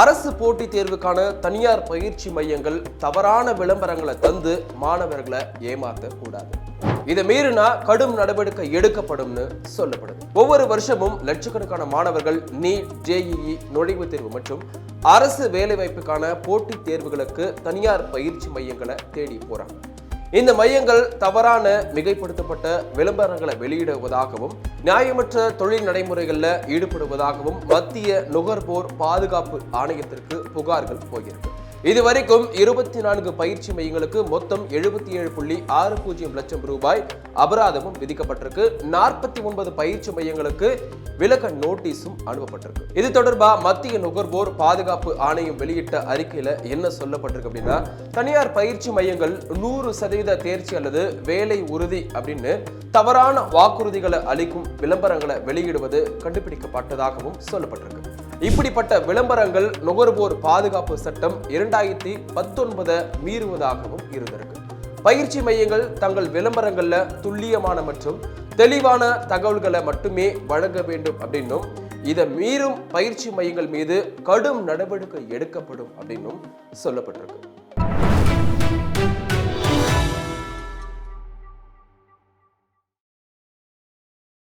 அரசு போட்டித் தேர்வுக்கான தனியார் பயிற்சி மையங்கள் தவறான விளம்பரங்களை தந்து மாணவர்களை ஏமாத்த கூடாது இதை மீறினா கடும் நடவடிக்கை எடுக்கப்படும்னு சொல்லப்படுது. ஒவ்வொரு வருஷமும் லட்சக்கணக்கான மாணவர்கள் நீட் ஜேஇஇ நுழைவுத் தேர்வு மற்றும் அரசு வேலைவாய்ப்புக்கான போட்டித் தேர்வுகளுக்கு தனியார் பயிற்சி மையங்களை தேடி போறாங்க. இந்த மையங்கள் தவறான மிகைப்படுத்தப்பட்ட விளம்பரங்களை வெளியிடுவதாகவும் நியாயமற்ற தொழில் நடைமுறைகளில் ஈடுபடுவதாகவும் மத்திய நுகர்வோர் பாதுகாப்பு ஆணையத்திற்கு புகார்கள் போயிருக்கு. இதுவரைக்கும் இருபத்தி நான்கு பயிற்சி மையங்களுக்கு மொத்தம் எழுபத்தி ஏழு புள்ளி ஆறு பூஜ்ஜியம் லட்சம் ரூபாய் அபராதமும் விதிக்கப்பட்டிருக்கு. நாற்பத்தி ஒன்பது பயிற்சி மையங்களுக்கு விலக நோட்டீஸும் அனுப்பப்பட்டிருக்கு. இது தொடர்பா மத்திய நுகர்வோர் பாதுகாப்பு ஆணையம் வெளியிட்ட அறிக்கையில என்ன சொல்லப்பட்டிருக்கு அப்படின்னா தனியார் பயிற்சி மையங்கள் நூறு சதவீத தேர்ச்சி அல்லது வேலை உறுதி அப்படின்னு தவறான வாக்குறுதிகளை அளிக்கும் விளம்பரங்களை வெளியிடுவது கண்டுபிடிக்கப்பட்டதாகவும் சொல்லப்பட்டிருக்கு. இப்படிப்பட்ட விளம்பரங்கள் நுகர்வோர் பாதுகாப்பு சட்டம் இரண்டாயிரத்தி பத்தொன்பதை மீறுவதாகவும் இருந்திருக்கு. பயிற்சி மையங்கள் தங்கள் விளம்பரங்கள்ல துல்லியமான மற்றும் தெளிவான தகவல்களை மட்டுமே வழங்க வேண்டும் அப்படின்னும் இதை மீறும் பயிற்சி மையங்கள் மீது கடும் நடவடிக்கை எடுக்கப்படும் அப்படின்னும் சொல்லப்பட்டிருக்கு.